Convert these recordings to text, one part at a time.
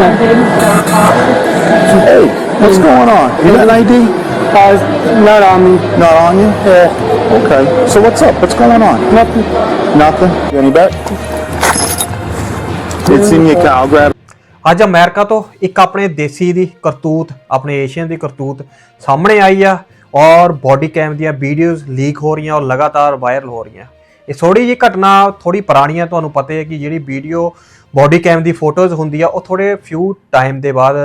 Hey, what's going on? You got an ID? Uh, not on me. Not on you? Yeah, Okay. So what's up? What's going on? nothing. Nothing. You any bet? It's in your car. I'll grab. ਅੱਜ America ਤੋਂ ਇੱਕ ਆਪਣੇ ਦੇਸੀ ਦੀ ਕਰਤੂਤ ਆਪਣੇ Asian ਦੀ ਕਰਤੂਤ ਸਾਹਮਣੇ ਆਈ ਆ ਔਰ body ਕੈਮ ਦੀਆਂ videos leak ਹੋ ਰਹੀਆਂ ਔਰ ਲਗਾਤਾਰ ਵਾਇਰਲ ਹੋ ਰਹੀਆਂ ਇਹ ਥੋੜੀ ਜਿਹੀ ਘਟਨਾ ਥੋੜੀ ਪੁਰਾਣੀ ਹੈ ਤੁਹਾਨੂੰ ਪਤਾ ਹੈ ਕਿ ਜਿਹੜੀ ਵੀਡੀਓ ਬੋਡੀ ਕੈਮ ਦੀ ਫੋਟੋਜ਼ ਹੁੰਦੀ ਆ ਉਹ ਥੋੜੇ ਫਿਊ ਟਾਈਮ ਦੇ ਬਾਅਦ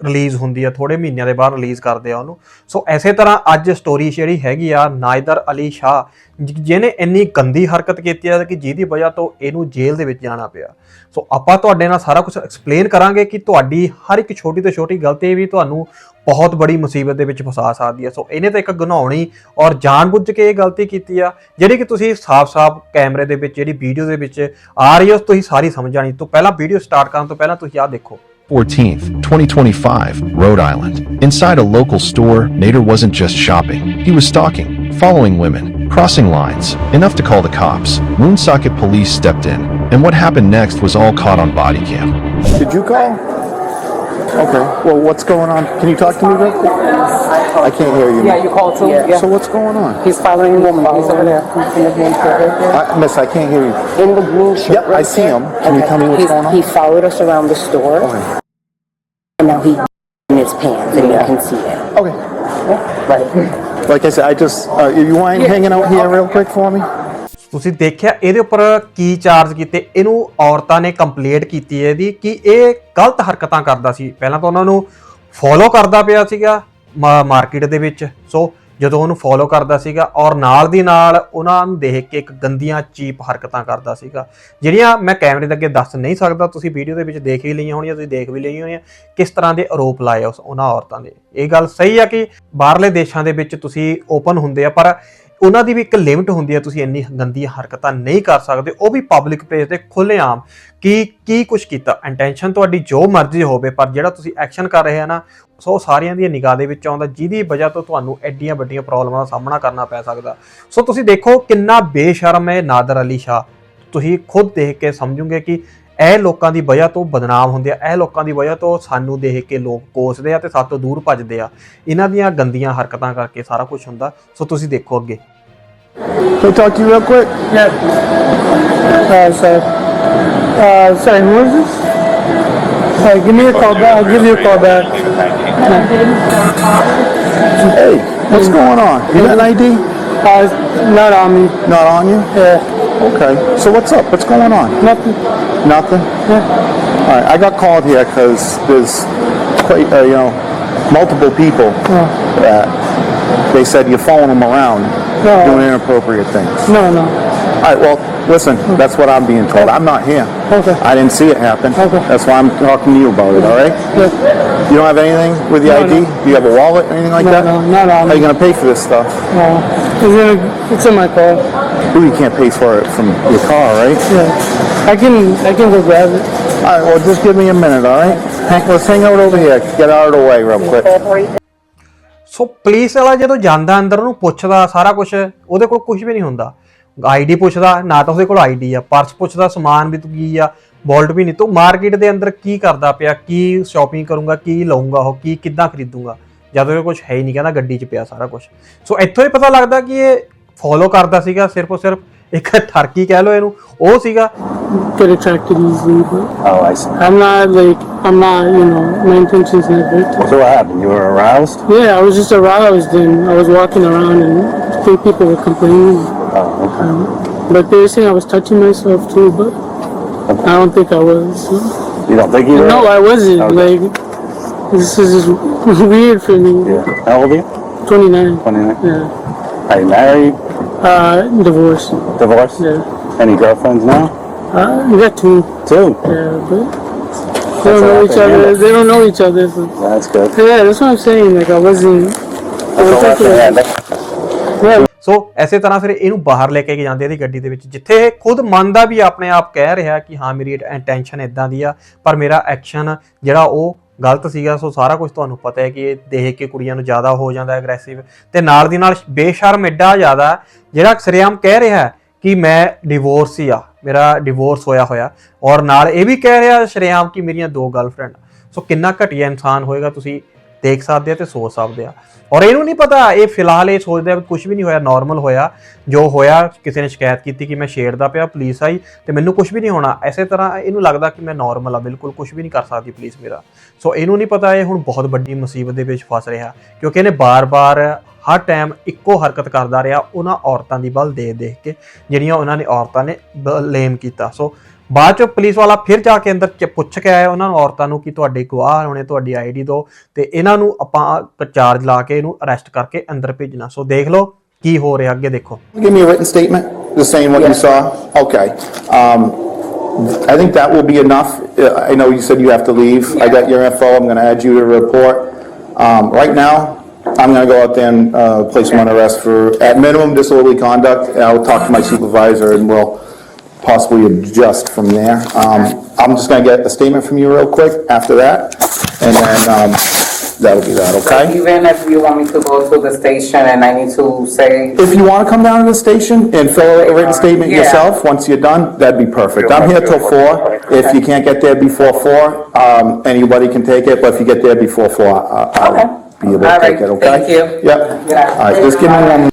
ਰਿਲੀਜ਼ ਹੁੰਦੀ ਆ ਥੋੜੇ ਮਹੀਨਿਆਂ ਦੇ ਬਾਅਦ ਰਿਲੀਜ਼ ਕਰਦੇ ਆ ਉਹਨੂੰ। ਸੋ ਐਸੇ ਤਰ੍ਹਾਂ ਅੱਜ ਸਟੋਰੀ ਜਿਹੜੀ ਹੈਗੀ ਆ, ਨਾਇਦਰ ਅਲੀ ਸ਼ਾਹ ਜਿਹਨੇ ਇੰਨੀ ਗੰਦੀ ਹਰਕਤ ਕੀਤੀ ਆ ਕਿ ਜਿਹਦੀ ਵਜ੍ਹਾ ਤੋਂ ਇਹਨੂੰ ਜੇਲ੍ਹ ਦੇ ਵਿੱਚ ਜਾਣਾ ਪਿਆ। ਸੋ ਆਪਾਂ ਤੁਹਾਡੇ ਨਾਲ ਸਾਰਾ ਕੁਝ ਐਕਸਪਲੇਨ ਕਰਾਂਗੇ ਕਿ ਤੁਹਾਡੀ ਹਰ ਇੱਕ ਛੋਟੀ ਤੋਂ ਛੋਟੀ ਗਲਤੀ ਵੀ ਤੁਹਾਨੂੰ ਬਹੁਤ ਬੜੀ ਮੁਸੀਬਤ ਦੇ ਵਿੱਚ ਫਸਾ ਸਕਦੀ ਹੈ ਸੋ ਇਹਨੇ ਤਾਂ ਇੱਕ ਗੁਨਾਹਣੀ ਔਰ ਜਾਣਬੁੱਝ ਕੇ ਇਹ ਗਲਤੀ ਕੀਤੀ ਆ, ਜਿਹੜੀ ਕਿ ਤੁਸੀਂ ਸਾਫ਼-ਸਾਫ਼ ਕੈਮਰੇ ਦੇ ਵਿੱਚ, ਜਿਹੜੀ ਵੀਡੀਓ ਦੇ ਵਿੱਚ ਆ ਰਹੀ ਹੈ ਉਸ ਤੁਸੀਂ ਸਾਰੀ ਸਮਝ ਜਾਣੀ ਤੋਂ ਪਹਿਲਾਂ ਵੀਡੀਓ ਸਟਾਰਟ ਕਰਨ ਤੋਂ ਪਹਿਲਾਂ ਤੁਸੀਂ ਆਹ ਦੇਖੋ। 14th, 2025, Rhode Island. Inside a local store, Nader wasn't just shopping. He was stalking, following women, crossing lines, enough to call the cops. Woonsocket police stepped in, and what happened next was all caught on body cam. Did you call? Okay. Well, what's going on? Can you talk to me real quick? I can't hear you. Yeah, you called too? Yeah. So what's going on? He's following a woman. He's over there. He's in the green shirt right there. I, miss, I can't hear you. In the green shirt Yep, I see there. him. Can you tell me what's He's- going on? He followed us around the store. Okay. And now he in his pants and you can see it. Okay. Right. Like I said, I just, uh, you mind hanging out here real quick for me? ਤੁਸੀਂ ਦੇਖਿਆ ਇਹਦੇ ਉੱਪਰ ਕੀ charge ਕੀਤੇ? ਇਹਨੂੰ ਔਰਤਾਂ ਨੇ complaint ਕੀਤੀ ਹੈ ਇਹਦੀ ਕਿ ਇਹ ਗਲਤ ਹਰਕਤਾਂ ਕਰਦਾ ਸੀ। ਪਹਿਲਾਂ ਤਾਂ ਉਹਨਾਂ ਨੂੰ ਫੋਲੋ ਕਰਦਾ ਪਿਆ ਸੀਗਾ ਮਾਰਕੀਟ ਦੇ ਵਿੱਚ। ਸੋ ਜਦੋਂ ਉਹਨੂੰ ਫੋਲੋ ਕਰਦਾ ਸੀਗਾ ਔਰ ਨਾਲ ਦੀ ਨਾਲ ਉਹਨਾਂ ਨੂੰ ਦੇਖ ਕੇ ਇੱਕ ਗੰਦੀਆਂ, ਚੀਪ ਹਰਕਤਾਂ ਕਰਦਾ ਸੀਗਾ। ਜਿਹੜੀਆਂ ਮੈਂ ਕੈਮਰੇ ਦੇ ਅੱਗੇ ਦੱਸ ਨਹੀਂ ਸਕਦਾ, ਤੁਸੀਂ ਵੀਡੀਓ ਦੇ ਵਿੱਚ ਦੇਖ ਹੀ ਲਈਆਂ ਹੋਣੀਆਂ, ਤੁਸੀਂ ਦੇਖ ਵੀ ਲਈਆਂ ਹੋਣੀਆਂ, ਕਿਸ ਤਰ੍ਹਾਂ ਦੇ ਆਰੋਪ ਲਾਏ ਉਸ ਉਹਨਾਂ ਔਰਤਾਂ ਦੇ ਇਹ ਗੱਲ ਸਹੀ ਆ ਕਿ ਬਾਹਰਲੇ ਦੇਸ਼ਾਂ ਦੇ ਵਿੱਚ ਤੁਸੀਂ ਓਪਨ ਹੁੰਦੇ ਆ, ਪਰ ਉਹਨਾਂ ਦੀ ਵੀ ਇੱਕ ਲਿਮਟ ਹੁੰਦੀ ਹੈ, ਤੁਸੀਂ ਇੰਨੀ ਗੰਦੀਆਂ ਹਰਕਤਾਂ ਨਹੀਂ ਕਰ ਸਕਦੇ। ਉਹ ਵੀ ਪਬਲਿਕ ਪੇਜ ਤੇ ਖੁੱਲ੍ਹੇਆਮ ਕੀ ਕੀ ਕੁਝ ਕੀਤਾ। ਇੰਟੈਂਸ਼ਨ ਤੁਹਾਡੀ ਜੋ ਮਰਜ਼ੀ ਹੋਵੇ, ਪਰ ਜਿਹੜਾ ਤੁਸੀਂ ਐਕਸ਼ਨ ਕਰ ਰਹੇ ਆ ਨਾ, ਸੋ ਸਾਰਿਆਂ ਦੀ ਨਿਗਾਹ ਦੇ ਵਿੱਚ ਆਉਂਦਾ, ਜਿਹਦੀ ਵਜ੍ਹਾ ਤੋਂ ਤੁਹਾਨੂੰ ਐਡੀਆਂ ਵੱਡੀਆਂ ਪ੍ਰੋਬਲਮਾਂ ਦਾ ਸਾਹਮਣਾ ਕਰਨਾ ਪੈ ਸਕਦਾ। ਸੋ ਤੁਸੀਂ ਦੇਖੋ ਕਿੰਨਾ ਬੇਸ਼ਰਮ ਹੈ ਨਾਦਰ ਅਲੀ ਸ਼ਾਹ। ਤੁਸੀਂ ਖੁਦ ਦੇਖ ਕੇ ਸਮਝੋਗੇ ਕਿ ਇਹ ਲੋਕਾਂ ਦੀ ਵਜ੍ਹਾ ਤੋਂ ਬਦਨਾਮ ਹੁੰਦੇ ਆ ਇਹ ਲੋਕਾਂ ਦੀ ਵਜ੍ਹਾ ਤੋਂ ਸਾਨੂੰ ਦੇਖ ਕੇ ਲੋਕ ਕੋਸਦੇ ਆ ਤੇ ਸਾਤੋਂ ਦੂਰ ਭੱਜਦੇ ਆ ਇਹਨਾਂ ਦੀਆਂ ਗੰਦੀਆਂ ਹਰਕਤਾਂ ਕਰਕੇ ਸਾਰਾ ਕੁਝ ਹੁੰਦਾ ਸੋ ਤੁਸੀਂ ਦੇਖੋ ਅੱਗੇ Can I talk to you real quick? Yeah. Uh, sorry. Uh, sorry, who is this? Uh, give me a call back. I'll give you a call back. Hey, what's going on? You got an ID? Uh, not on me. Not on you? Yeah, Okay. So what's up? What's going on? nothing. Nothing? Yeah. All right. I got called here because there's quite, uh, you know, multiple people that they said you're following them around No. doing inappropriate things. No, no. All right. Well, listen. That's what I'm being told. I'm not here. Okay. I didn't see it happen. Okay. That's why I'm talking to you about it. All right. Yeah, You don't have anything with the No, ID? no. Do you have a wallet or anything like No, that? no, not on How are you gonna pay for this stuff? no. It's in, it's in my car. Ooh, you can't pay for it from your car, right? Yeah. I can, I can go grab it. All right. Well, just give me a minute. All right. Hang, let's hang out over here. Get out of the way real quick. So police ਵਾਲਾ ਜਦੋਂ ਜਾਂਦਾ ਅੰਦਰ ਉਹਨੂੰ ਪੁੱਛਦਾ ਸਾਰਾ ਕੁਝ ਉਹਦੇ ਕੋਲ ਕੁਝ ਵੀ ਨਹੀਂ ਹੁੰਦਾ ਆਈਡੀ ਪੁੱਛਦਾ ਨਾ ਤਾਂ ਉਹਦੇ ਕੋਲ ਆਈਡੀ ਆ ਪਰਸ ਪੁੱਛਦਾ ਸਮਾਨ ਵੀ ਤੂੰ ਕੀ ਆ ਵੋਲਟ ਵੀ ਨਹੀਂ ਤੂੰ ਮਾਰਕੀਟ ਦੇ ਅੰਦਰ ਕੀ ਕਰਦਾ ਪਿਆ ਕੀ ਸ਼ਾਪਿੰਗ ਕਰੂੰਗਾ ਕੀ ਲਊਂਗਾ ਉਹ ਕੀ ਕਿੱਦਾਂ ਖਰੀਦੂੰਗਾ ਜਦ ਉਹ ਕੁਝ ਹੈ ਹੀ ਨਹੀਂ ਕਹਿੰਦਾ ਗੱਡੀ 'ਚ ਪਿਆ ਸਾਰਾ ਕੁਝ ਸੋ ਇੱਥੋਂ ਹੀ ਪਤਾ ਲੱਗਦਾ ਕਿ ਇਹ ਫੋਲੋ ਕਰਦਾ ਸੀਗਾ ਸਿਰਫ ਔਰ ਸਿਰਫ ਇੱਕ ਠਰਕੀ ਕਹਿ ਲੋ ਇਹਨੂੰ ਉਹ ਸੀਗਾ Get attracted easily, but Oh, I see. I'm not like, I'm not, you know, my intentions never to. So what happened? You were aroused? Yeah, I was just aroused and I was walking around and three people were complaining. Oh, okay. Um, but they were saying I was touching myself too, but I don't think I was. You don't think you were? No, I wasn't. Okay. Like, this is just weird for me. Yeah. How old are you? 29. 29. Yeah. Are you married? Uh, divorced. Divorced? Yeah. Any girlfriends now? Uh, we got two. Two. Yeah, but they That's don't know all each I can other. handle. They don't know each other. So. That's good. Yeah, that's what I'm saying. Like, I wasn't. I That's was all I like, can yeah, handle. ਸੋ ਐਸੇ ਤਰ੍ਹਾਂ ਫਿਰ ਇਹਨੂੰ ਬਾਹਰ ਲੈ ਕੇ ਜਾਂਦੇ ਇਹਦੀ ਗੱਡੀ ਦੇ ਵਿੱਚ ਜਿੱਥੇ ਇਹ ਖੁਦ ਮੰਨਦਾ ਵੀ ਆਪਣੇ ਆਪ ਕਹਿ ਰਿਹਾ ਕਿ ਹਾਂ ਮੇਰੀ ਇੰਟੈਂਸ਼ਨ ਇਦਾਂ ਦੀ ਆ ਪਰ ਮੇਰਾ ਐਕਸ਼ਨ ਜਿਹੜਾ ਉਹ ਗਲਤ ਸੀਗਾ, ਸੋ ਸਾਰਾ ਕੁਝ ਤੁਹਾਨੂੰ ਪਤਾ ਹੈ ਕਿ ਇਹ ਦੇਖ ਕੇ ਕੁੜੀਆਂ ਨੂੰ ਜ਼ਿਆਦਾ ਹੋ ਜਾਂਦਾ ਐਗਰੈਸਿਵ ਤੇ ਨਾਲ ਦੀ ਨਾਲ ਬੇਸ਼ਰਮ ਐਡਾ ਜ਼ਿਆਦਾ, ਜਿਹੜਾ ਸਰਿਆਮ ਕਹਿ ਰਿਹਾ ਕਿ ਮੈਂ ਡਿਵੋਰਸ ਹੀ ਆ, ਮੇਰਾ ਡਿਵੋਰਸ ਹੋਇਆ ਹੋਇਆ। ਔਰ ਨਾਲ ਇਹ ਵੀ ਕਹਿ ਰਿਹਾ ਸ਼ਰੇਆਮ ਕਿ ਮੇਰੀਆਂ ਦੋ ਗਰਲਫ੍ਰੈਂਡ ਸੋ ਕਿੰਨਾ ਘਟੀਆ ਇਨਸਾਨ ਹੋਏਗਾ ਤੁਸੀਂ ਦੇਖ ਸਕਦੇ ਆ ਤੇ ਸੋਚ ਸਕਦੇ ਆ। ਔਰ ਇਹਨੂੰ ਨਹੀਂ ਪਤਾ, ਇਹ ਫਿਲਹਾਲ ਇਹ ਸੋਚਦੇ ਵੀ ਕੁਝ ਵੀ ਨਹੀਂ ਹੋਇਆ ਨਾਰਮਲ ਹੋਇਆ। ਜੋ ਹੋਇਆ, ਕਿਸੇ ਨੇ ਸ਼ਿਕਾਇਤ ਕੀਤੀ ਕਿ ਮੈਂ ਛੇੜਦਾ ਪਿਆ ਪੁਲਿਸ ਆਈ ਤੇ ਮੈਨੂੰ ਕੁਝ ਵੀ ਨਹੀਂ ਹੋਣਾ। ਐਸੇ ਤਰ੍ਹਾਂ ਇਹਨੂੰ ਲੱਗਦਾ ਕਿ ਮੈਂ ਨਾਰਮਲ ਆ, ਬਿਲਕੁਲ ਕੁਝ ਵੀ ਨਹੀਂ ਕਰ ਸਕਦੀ ਪੁਲਿਸ ਮੇਰਾ। ਸੋ ਇਹਨੂੰ ਨਹੀਂ ਪਤਾ, ਇਹ ਹੁਣ ਬਹੁਤ ਵੱਡੀ ਮੁਸੀਬਤ ਦੇ ਵਿੱਚ ਫਸ ਰਿਹਾ। ਕਿਉਂਕਿ ਇਹਨੇ ਬਾਰ-ਬਾਰ ਹਰ ਟਾਈਮ ਇੱਕੋ ਹਰਕਤ ਕਰਦਾ ਰਿਹਾ ਉਹਨਾਂ ਔਰਤਾਂ ਦੀ ਬਲ ਦੇਖ ਦੇਖ ਕੇ ਜਿਹੜੀਆਂ ਉਹਨਾਂ ਨੇ ਔਰਤਾਂ ਨੇ ਬਲੇਮ ਕੀਤਾ ਸੋ ਬਾਅਦ ਚ ਪੁਲਿਸ ਵਾਲਾ ਫਿਰ ਜਾ ਕੇ ਅੰਦਰ ਚ ਪੁੱਛ ਕੇ ਆਇਆ ਉਹਨਾਂ ਨੂੰ ਔਰਤਾਂ ਨੂੰ ਕਿ ਤੁਹਾਡੇ ਗਵਾਹ ਹੋਣੇ ਤੁਹਾਡੀ ਆਈਡੀ ਦਿਓ ਤੇ ਇਹਨਾਂ ਨੂੰ ਆਪਾਂ ਚਾਰਜ ਲਾ ਕੇ ਇਹਨੂੰ ਅਰੈਸਟ ਕਰਕੇ ਅੰਦਰ ਭੇਜਣਾ ਸੋ ਦੇਖ ਲਓ ਕੀ ਹੋ ਰਿਹਾ ਅੱਗੇ ਦੇਖੋ Give me a written statement, just saying what you saw? Okay. Um, I think that will be enough. Uh, I know you said you have to leave. I got your info, I'm gonna add you to the report. Um, right now, I'm gonna go out there and, uh, place him on arrest for, at minimum, disorderly conduct. And I'll talk to my supervisor and we'll possibly adjust from there. Um, I'm just gonna get a statement from you real quick after that, and then, um, that'll be that, okay? Even if you want me to go to the station and I need to say, If you want to come down to the station and fill out a written statement Yeah. yourself, once you're done, that'd be perfect. I'm here till four. If you can't get there before four, um, anybody can take it, but if you get there before four, I- Okay. I'll be able to All take right, it, okay? thank you. Yep. Yeah. All right, just give me one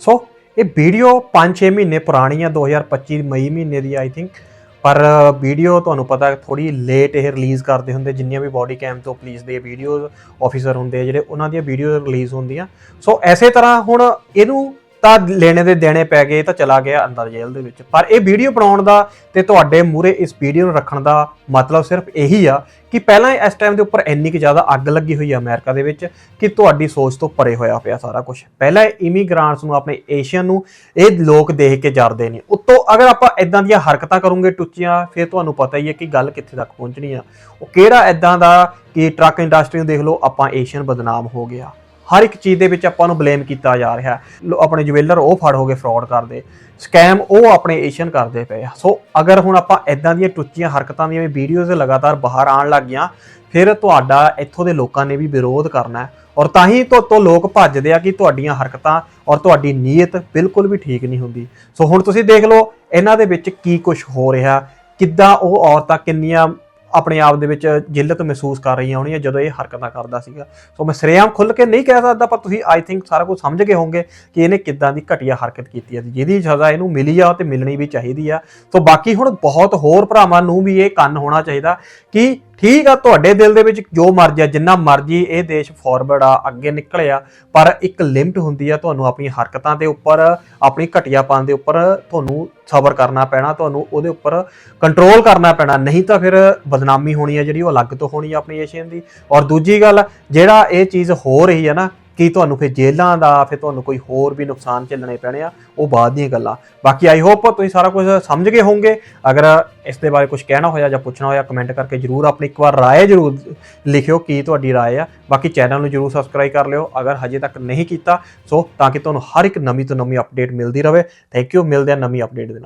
so ਇਹ video 5-6 ਮਹੀਨੇ ਪੁਰਾਣੀ ਆ 2025 ਮਈ ਮਹੀਨੇ ਦੀ I think ਪਰ video ਤੁਹਾਨੂੰ ਪਤਾ ਥੋੜੀ late ਇਹ ਰਿਲੀਜ਼ ਕਰਦੇ ਹੁੰਦੇ ਜਿੰਨੀਆਂ ਵੀ ਬਾਡੀ ਕੈਮ ਤੋਂ ਪੁਲਿਸ ਦੇ ਵੀਡੀਓਜ਼ ਆਫੀਸਰ ਹੁੰਦੇ ਆ ਜਿਹੜੇ ਉਹਨਾਂ ਦੀਆਂ ਵੀਡੀਓ ਰਿਲੀਜ਼ ਹੁੰਦੀਆਂ ਸੋ ਐਸੇ ਤਰ੍ਹਾਂ ਹੁਣ ਇਹਨੂੰ ਤਾਂ ਲੈਣੇ ਦੇ ਦੇਣੇ ਪੈ ਗਏ ਤਾਂ ਚਲਾ ਗਿਆ ਅੰਦਰ ਜੇਲ੍ਹ ਦੇ ਵਿੱਚ। ਪਰ ਇਹ ਵੀਡੀਓ ਬਣਾਉਣ ਦਾ ਤੇ ਤੁਹਾਡੇ ਮੂਰੇ ਇਸ ਵੀਡੀਓ ਨੂੰ ਰੱਖਣ ਦਾ ਮਤਲਬ ਸਿਰਫ ਇਹੀ ਆ ਕਿ ਪਹਿਲਾਂ ਇਸ ਟਾਈਮ ਦੇ ਉੱਪਰ ਇੰਨੀ ਕਿ ਜ਼ਿਆਦਾ ਅੱਗ ਲੱਗੀ ਹੋਈ ਆ ਅਮਰੀਕਾ ਦੇ ਵਿੱਚ ਕਿ ਤੁਹਾਡੀ ਸੋਚ ਤੋਂ ਪਰੇ ਹੋਇਆ ਪਿਆ ਸਾਰਾ ਕੁਝ ਪਹਿਲਾਂ ਇਮੀਗ੍ਰਾਂਟਸ ਨੂੰ, ਆਪਣੇ ਏਸ਼ੀਅਨ ਨੂੰ ਇਹ ਲੋਕ ਦੇਖ ਕੇ ਜਰਦੇ ਨੇ। ਉੱਤੋਂ ਅਗਰ ਆਪਾਂ ਇਦਾਂ ਦੀਆਂ ਹਰਕਤਾਂ ਕਰੋਗੇ ਟੁੱਚੀਆਂ, ਫਿਰ ਤੁਹਾਨੂੰ ਪਤਾ ਹੀ ਹੈ ਕਿ ਗੱਲ ਕਿੱਥੇ ਤੱਕ ਪਹੁੰਚਣੀ ਆ। ਉਹ ਕਿਹੜਾ ਇਦਾਂ ਦਾ ਕਿ ਟਰੱਕ ਇੰਡਸਟਰੀ ਨੂੰ ਦੇਖ ਲਓ, ਆਪਾਂ ਏਸ਼ੀਅਨ ਬਦਨਾਮ ਹੋ ਗਿਆ ਹਰ ਇੱਕ ਚੀਜ਼ ਦੇ ਵਿੱਚ ਆਪਾਂ ਨੂੰ ਬਲੇਮ ਕੀਤਾ ਜਾ ਰਿਹਾ ਆਪਣੇ ਜੁਐਲਰ ਉਹ ਫੜ ਹੋ ਗਏ ਫਰਾਡ ਕਰਦੇ, ਸਕੈਮ ਉਹ ਆਪਣੇ ਏਸ਼ੀਅਨ ਕਰਦੇ ਪਏ ਸੋ, ਅਗਰ ਹੁਣ ਆਪਾਂ ਇਦਾਂ ਦੀਆਂ ਟੁੱਚੀਆਂ ਹਰਕਤਾਂ ਦੀਆਂ ਵੀਡੀਓਜ਼ ਲਗਾਤਾਰ ਬਾਹਰ ਆਉਣ ਲੱਗ ਗਈਆਂ, ਫਿਰ ਤੁਹਾਡਾ ਇੱਥੋਂ ਦੇ ਲੋਕਾਂ ਨੇ ਵੀ ਵਿਰੋਧ ਕਰਨਾ ਔਰ ਤਾਂ ਹੀ ਤੋਂ ਤੋਂ ਲੋਕ ਭੱਜਦੇ ਆ ਕਿ ਤੁਹਾਡੀਆਂ ਹਰਕਤਾਂ ਔਰ ਤੁਹਾਡੀ ਨੀਅਤ ਬਿਲਕੁਲ ਵੀ ਠੀਕ ਨਹੀਂ ਹੁੰਦੀ। ਸੋ ਹੁਣ ਤੁਸੀਂ ਦੇਖ ਲਓ, ਇਹਨਾਂ ਦੇ ਵਿੱਚ ਕੀ ਕੁਝ ਹੋ ਰਿਹਾ, ਕਿੱਦਾਂ ਉਹ ਔਰਤਾਂ ਕਿੰਨੀਆਂ ਆਪਣੇ ਆਪ ਦੇ ਵਿੱਚ ਜਿੱਲਤ ਮਹਿਸੂਸ ਕਰ ਰਹੀਆਂ ਹੈ ਜਦੋਂ ਇਹ ਹਰਕਤਾਂ ਕਰਦਾ ਸੀਗਾ। ਸੋ ਮੈਂ ਸਰੇਆਮ ਖੁੱਲ ਕੇ ਨਹੀਂ ਕਹਿ ਸਕਦਾ, ਪਰ ਤੁਸੀਂ ਆਈ ਥਿੰਕ ਸਾਰਾ ਕੁਝ ਸਮਝ ਗਏ ਹੋਵੋਗੇ ਕਿ ਇਹਨੇ ਕਿੱਦਾਂ ਦੀ ਘਟੀਆ ਹਰਕਤ ਕੀਤੀ ਹੈ ਜਿਹਦੀ ਸਜ਼ਾ ਇਹਨੂੰ ਮਿਲੀ ਆ ਤੇ ਮਿਲਣੀ ਵੀ ਚਾਹੀਦੀ ਆ। ਸੋ ਬਾਕੀ ਹੁਣ ਬਹੁਤ ਹੋਰ ਭਰਾਵਾਂ ਨੂੰ ਵੀ ਇਹ ਕੰਨ ਹੋਣਾ ਚਾਹੀਦਾ ਕਿ ਠੀਕ ਆ, ਤੁਹਾਡੇ ਦਿਲ ਦੇ ਵਿੱਚ ਜੋ ਮਰਜ਼ੀ ਆ, ਜਿੰਨਾ ਮਰਜ਼ੀ ਇਹ ਦੇਸ਼ ਫਾਰਵਰਡ ਆ, ਅੱਗੇ ਨਿਕਲਿਆ ਪਰ ਇੱਕ ਲਿਮਟ ਹੁੰਦੀ ਆ ਤੁਹਾਨੂੰ ਆਪਣੀ ਹਰਕਤਾਂ ਦੇ ਉੱਪਰ, ਆਪਣੀ ਘਟੀਆਪਨ ਦੇ ਉੱਪਰ ਤੁਹਾਨੂੰ ਸਬਰ ਕਰਨਾ ਪੈਣਾ, ਤੁਹਾਨੂੰ ਉਹਦੇ ਉੱਪਰ ਕੰਟਰੋਲ ਕਰਨਾ ਪੈਣਾ, ਨਹੀਂ ਤਾਂ ਫਿਰ ਬਦਨਾਮੀ ਹੋਣੀ ਹੈ ਜਿਹੜੀ ਉਹ ਅਲੱਗ ਤੋਂ ਹੋਣੀ ਆ ਆਪਣੀ ਏਸ਼ੀਅਨ ਦੀ। ਔਰ ਦੂਜੀ ਗੱਲ, ਜਿਹੜਾ ਇਹ ਚੀਜ਼ ਹੋ ਰਹੀ ਹੈ ਨਾ ਕੀ ਤੁਹਾਨੂੰ ਫਿਰ ਜੇਲ੍ਹਾਂ ਦਾ, ਫਿਰ ਤੁਹਾਨੂੰ ਕੋਈ ਹੋਰ ਵੀ ਨੁਕਸਾਨ ਝੱਲਣੇ ਪੈਣੇ ਆ? ਉਹ ਬਾਅਦ ਦੀਆਂ ਗੱਲਾਂ। ਬਾਕੀ ਆਈ ਹੋਪ ਤੁਸੀਂ ਸਾਰਾ ਕੁਝ ਸਮਝ ਗਏ ਹੋਵੋਗੇ। ਅਗਰ ਇਸ ਦੇ ਬਾਰੇ ਕੁਝ ਕਹਿਣਾ ਹੋਇਆ ਜਾਂ ਪੁੱਛਣਾ ਹੋਇਆ ਕਮੈਂਟ ਕਰਕੇ ਜਰੂਰ ਆਪਣੀ ਇੱਕ ਵਾਰ ਰਾਏ ਜਰੂਰ ਲਿਖਿਓ ਕੀ ਤੁਹਾਡੀ ਰਾਏ ਆ। ਬਾਕੀ ਚੈਨਲ ਨੂੰ ਜਰੂਰ ਸਬਸਕ੍ਰਾਈਬ ਕਰ ਲਿਓ, ਅਗਰ ਹਜੇ ਤੱਕ ਨਹੀਂ ਕੀਤਾ, ਸੋ ਤਾਂ ਕਿ ਤੁਹਾਨੂੰ ਹਰ ਇੱਕ ਨਵੀਂ ਤੋਂ ਨਵੀਂ ਅਪਡੇਟ ਮਿਲਦੀ ਰਹੇ। ਥੈਂਕ ਯੂ ਮਿਲਦੇ ਆ ਨਵੀਂ ਅਪਡੇਟ ਦੇ ਨਾਲ।